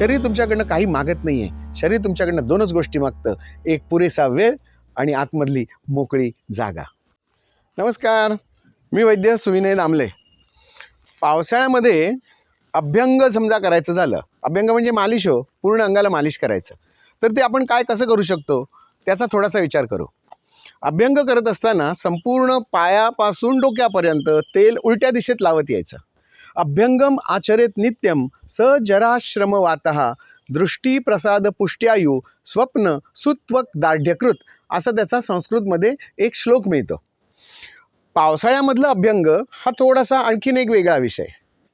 शरीर तुमच्याकडनं काही मागत नाही आहे शरीर तुमच्याकडनं दोनच गोष्टी मागतं. एक पुरेसा वेळ आणि आतमधली मोकळी जागा. नमस्कार. मी वैद्य सुविनय दामले. पावसाळ्यामध्ये अभ्यंग समजा करायचं झालं अभ्यंग म्हणजे मालिश हो पूर्ण अंगाला मालिश करायचं. तर ते आपण काय कसं करू शकतो? त्याचा थोडासा विचार करू. अभ्यंग करत असताना संपूर्ण पायापासून डोक्यापर्यंत तेल उलट्या दिशेत लावत यायचं. अभ्यंगम आचरेत नित्यम स जराश्रम वातः दृष्टी प्रसाद पुष्ट्यायू स्वप्न सुत्वक दाढ्यकृत असा त्याचा संस्कृतमध्ये एक श्लोक मिळतो. पावसाळ्यामधला अभ्यंग हा थोडासा आणखीन एक वेगळा विषय.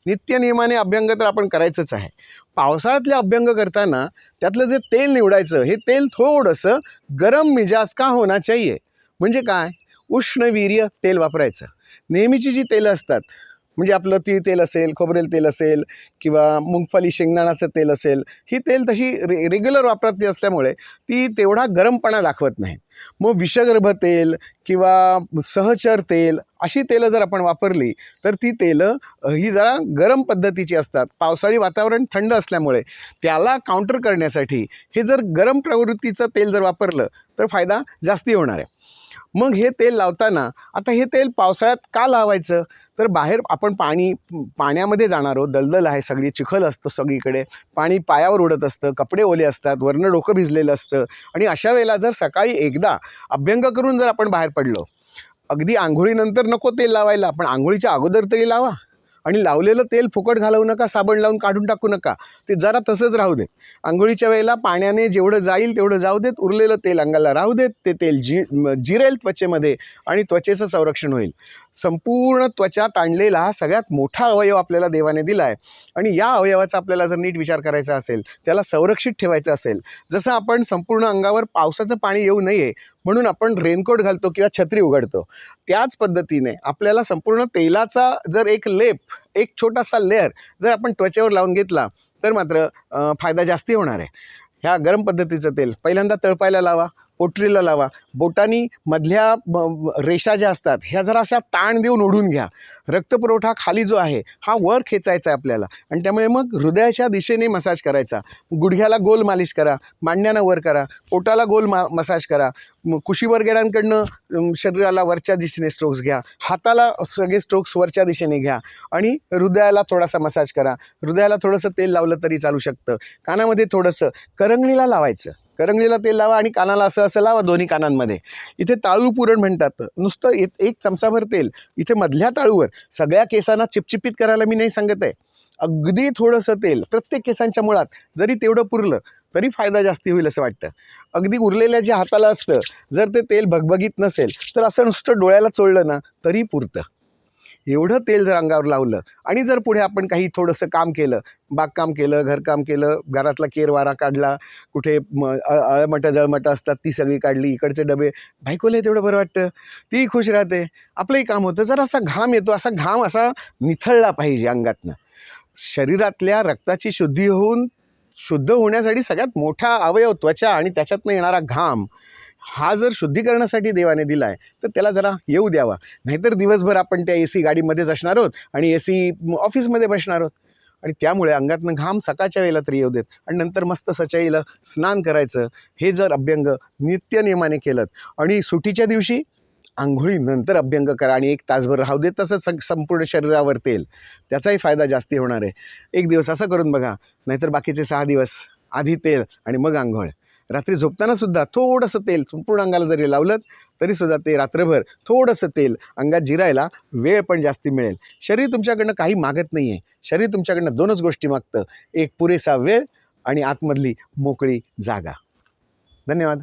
नित्य नियमाने अभ्यंग तर आपण करायचंच आहे. पावसाळ्यातले अभ्यंग करताना त्यातलं जे तेल निवडायचं हे तेल थोडंसं गरम मिजाज का होना चाहिए? म्हणजे काय? उष्णवीर्य तेल वापरायचं. नेहमीची जी तेलं असतात म्हणजे आपलं तीळ तेल असेल खोबरेल तेल असेल किंवा मुंगफली शेंगदाणाचं तेल असेल ही तेल तशी रे रेग्युलर वापरातली असल्यामुळे ती तेवढा गरमपणा दाखवत नाहीत मग विषगर्भ तेल किंवा सहचर तेल अशी तेलं जर आपण वापरली तर ती तेलं ही जरा गरम पद्धतीची असतात. पावसाळी वातावरण थंड असल्यामुळे त्याला काउंटर करण्यासाठी हे जर गरम प्रवृत्तीचं तेल जर वापरलं तर फायदा जास्ती होणार आहे. मग हे तेल लावताना आता हे तेल पावसाळ्यात का लावायचं? तर बाहेर आपण पाणी पाण्यामध्ये जाणार आहोत. दलदल आहे सगळी चिखल असतं सगळीकडे. पाणी पायावर उडत असतं कपडे ओले असतात वरनं डोकं भिजलेलं असतं. आणि अशा वेळेला जर सकाळी एकदा अभ्यंग करून जर आपण बाहेर पडलो अगदी आंघोळीनंतर नको तेल लावायला पण आंघोळीच्या अगोदर तरी लावा. आणि लावलेलं तेल फुकट घालवू नका साबण लावून काढून टाकू नका. ते जरा तसंच राहू देत. आंघोळीच्या वेळेला पाण्याने जेवढं जाईल तेवढं जाऊ देत. उरलेलं तेल अंगाला राहू देत. ते तेल जी जिरेल त्वचेमध्ये आणि त्वचेचं संरक्षण होईल. संपूर्ण त्वचा ताणलेला हा सगळ्यात मोठा अवयव आपल्याला देवाने दिला आहे आणि या अवयवाचा आपल्याला जर नीट विचार करायचा असेल त्याला संरक्षित ठेवायचं असेल जसं आपण संपूर्ण अंगावर पावसाचं पाणी येऊ नये म्हणून आपण रेनकोट घालतो किंवा छत्री उघडतो. त्याच पद्धतीने आपल्याला संपूर्ण तेलाचा जर एक लेप एक छोटासा लेअर जर आपण त्वचेवर लावून घेतला तर मात्र फायदा जास्ती होणार आहे. ह्या गरम पद्धतीचं तेल पहिल्यांदा तळपायला लावा. पोटरीला लावा. बोटानी मधल्या ब- रेषा ज्या असतात ह्या जरा अशा ताण देऊन ओढून घ्या. रक्तपुरवठा खाली जो आहे हा वर खेचायचा आहे आपल्याला. आणि त्यामुळे मग हृदयाच्या दिशेने मसाज करायचा. गुडघ्याला गोल मालिश करा मांडण्यानं वर करा पोटाला गोल मा मसाज करा. म- कुशीबरगेडांकडनं शरीराला वरच्या दिशेने स्ट्रोक्स घ्या. हाताला सगळे स्ट्रोक्स वरच्या दिशेने घ्या. आणि हृदयाला थोडासा मसाज करा. हृदयाला थोडंसं तेल लावलं तरी चालू शकतं. कानामध्ये थोडंसं करंगणीला लावायचं. करंगळीला तेल लावा आणि कानाला असं असं लावा दोन्ही कानांमध्ये. इथे ताळू पुरण म्हणतात. नुसतं एक एक चमचाभर तेल. इथे मधल्या ताळूवर सगळ्या केसांना चिपचिपीत करायला मी नाही सांगत आहे. अगदी थोडंसं तेल प्रत्येक केसांच्या मुळात जरी तेवढं पुरलं तरी फायदा जास्ती होईल असं वाटतं. अगदी उरलेल्या जे हाताला असतं जर ते तेल भगभगीत नसेल तर असं नुसतं डोळ्याला चोळलं ना तरी पुरतं. एवढं तेल जर अंगावर लावलं आणि जर पुढे आपण काही थोडंसं काम केलं बागकाम केलं घरकाम केलं घरातला केरवारा काढला कुठे म अळमटं जळमटं असतात ती सगळी काढली इकडचे डबे बायकोला तेवढं बरं वाटतं. तीही खुश राहते. आपलंही काम होतं. जर असा घाम येतो असा घाम असा निथळला पाहिजे अंगातनं. शरीरातल्या रक्ताची शुद्धी होऊन शुद्ध होण्यासाठी सगळ्यात मोठा अवयव त्वचा आणि त्याच्यातनं येणारा घाम हा जर शुद्धीकरणासाठी देवाने दिला आहे तर त्याला जरा येऊ द्यावा. नाहीतर दिवसभर आपण त्या ए सी गाडीमध्येच असणार आहोत आणि ए सी ऑफिसमध्ये बसणार आहोत. आणि त्यामुळे अंगातनं घाम सकाळच्या वेळेला तरी येऊ देत आणि नंतर मस्त सचाईला स्नान करायचं हे जर अभ्यंग नित्य नियमाने केलं आणि सुटीच्या दिवशी आंघोळीनंतर अभ्यंग करा आणि एक तासभर राहू देत तसं सं संपूर्ण शरीरावर तेल. त्याचाही फायदा जास्ती होणार आहे. एक दिवस असं करून बघा नाहीतर बाकीचे सहा दिवस आधी तेल आणि मग आंघोळ. रात्री झोपतानासुद्धा थोडंसं तेल संपूर्ण अंगाला जरी लावलं तरीसुद्धा ते रात्रभर थोडंसं तेल अंगात जिरायला वेळ पण जास्ती मिळेल. शरीर तुमच्याकडनं काही मागत नाही आहे शरीर तुमच्याकडनं दोनच गोष्टी मागतं. एक पुरेसा वेळ आणि आतमधली मोकळी जागा. धन्यवाद.